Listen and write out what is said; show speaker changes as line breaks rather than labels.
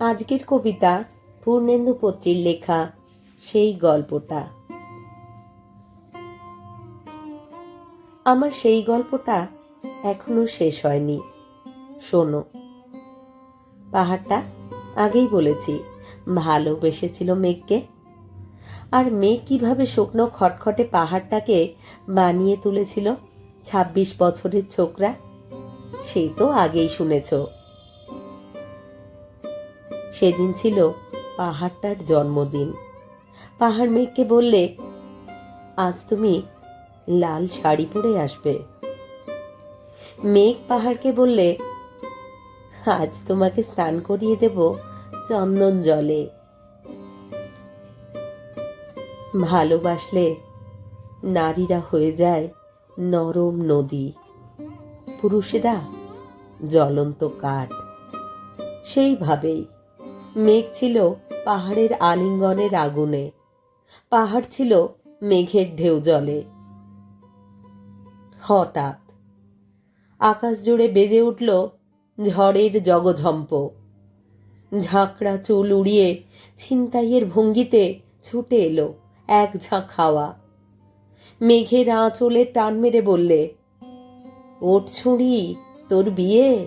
আজকের কবিতা পূর্ণেন্দু পত্রীর লেখা, সেই গল্পটা। আমার সেই গল্পটা এখনও শেষ হয়নি। শোনো। পাহাড়টা আগেই বলেছি, ভালোবেসেছিল মেঘকে। আর মেঘ কীভাবে শুকনো খটখটে পাহাড়টাকে বানিয়ে তুলেছিল ছাব্বিশ বছরের ছোকরা সেই তো আগেই শুনেছ। সেদিন ছিল পাহাড়টার জন্মদিন। পাহাড় মেঘকে বললে, আজ তুমি লাল শাড়ি পরে আসবে। মেঘ পাহাড়কে বললে, আজ তোমাকে স্নান করিয়ে দেব চন্দন জলে। ভালোবাসলে নারীরা হয়ে যায় নরম নদী। পুরুষেরা জ্বলন্ত কাঠ। সেইভাবেই মেঘ ছিল পাহাড়ের আলিঙ্গনের আগুনে। পাহাড় ছিল মেঘের ঢেউ জলে। হঠাৎ আকাশ জুড়ে বেজে উঠল ঝড়ের জগঝম্প। ঝাঁকড়া চুল উড়িয়ে ছিনতাইয়ের ভঙ্গিতে ছুটে এলো এক ঝাঁক হাওয়া। মেঘের আঁচলে টান মেরে বললে ওট ছুঁড়ি, তোর বিয়ে?